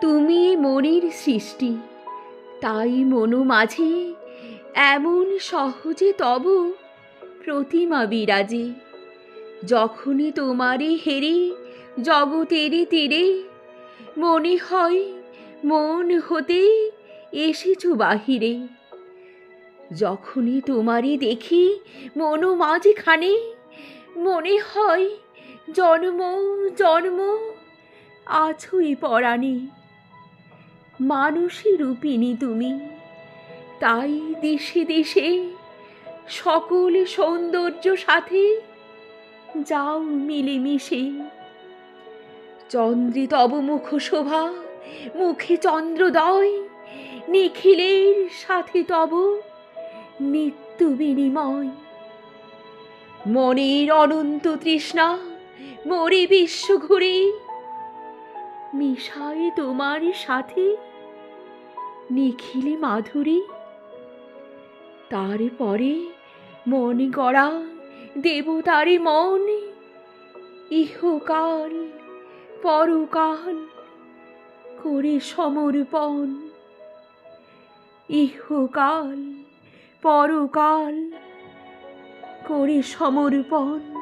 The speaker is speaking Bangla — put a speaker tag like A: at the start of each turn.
A: তুমি মনির সৃষ্টি। তাই মনু মাঝে এমন সহজে তব প্রতিমা বিরাজে। যখনই তোমারে হেরে জগতের তীরে মনে হয় মন হতে এসেছ বাহিরে। যখনই তোমারে দেখি মনো মাঝখানে মনে হয় জন্ম জন্ম, আছই পরাণে। মানুষই রূপিণী তুমি। তাই দেশে দেশে সকল সৌন্দর্য সাথে যাও মিলেমিশে। চন্দ্রে তব মুখ শোভা, মুখে চন্দ্রদয়, নিখিলের সাথে তব নিত্য বিনিময়। মনের অনন্ত তৃষ্ণা, মরে বিশ্ব ঘুরে মিশায় তোমার সাথে? নিখিলে মাধুরী, তারপরে মনে গড়া দেবতারে মন। ইহকাল, পরকাল করে সমর্পণ। ইহকাল, পরকাল করে সমর্পণ।